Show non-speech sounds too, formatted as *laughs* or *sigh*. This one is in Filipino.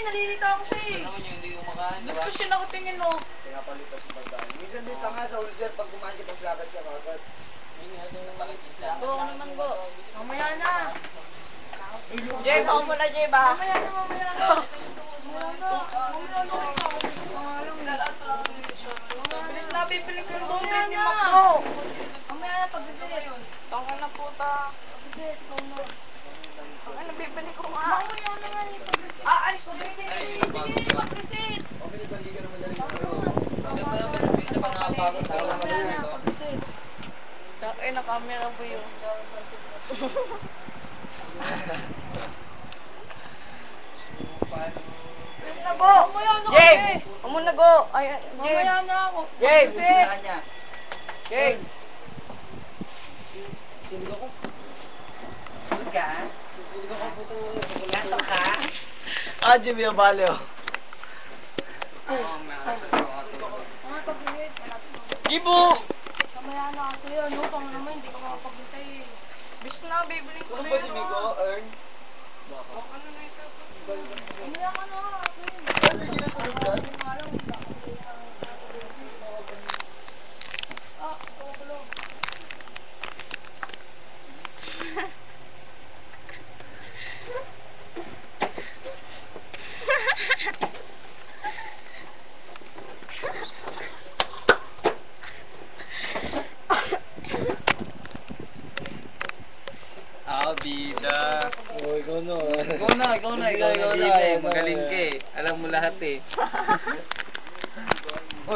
eh. Nalilito ako sa'yo eh. naman yung hindi kumakain, Ba't ko siya nakutingin mo? Pinapalitas yung pagkain. Minsan din tanga sa ulcer pag kumain ka tapos lakad ka kagad. Go, ano naman go. Mamaya na. Jay, baka mo na, Jay, ba? Mamaya na, mamaya na. Mamaya na. Mamaya na. Bilis na, bibili ko yung Mamaya bumili ni na. Makro. Mamaya na pag-visit. Tanga na puta. Pag-visit, mamaya. Ano, bibili ko nga. Mamaya na nga eh. pag-visit. Ah, alis na. Ay, bago Sige, pa. pag-visit. Okay, hindi ka naman na rin. Nakapagod ka lang sa na, dito. pag-visit. Ay, na-camera po yun. Bilis na, go. Mamaya na Jay, kasi. amo na, go. Ay, Jay. Mamaya na ako. Jay, Kaya ka? Gato ka? Ah, Jimmy Abaleo. Na pag-visit. Gibo. Mamaya na kasi ano, kung naman hindi ka makapaghintay eh. Bis na, bibili ko Ano na ba si yun, Migo? ah. Earn? Mamaya ka na. Ano yung ginatulog dyan? I'll be the... Oh, ikaw na. Ikaw na, ikaw na, ikaw na. Magaling ka eh. Alam mo lahat eh. *laughs*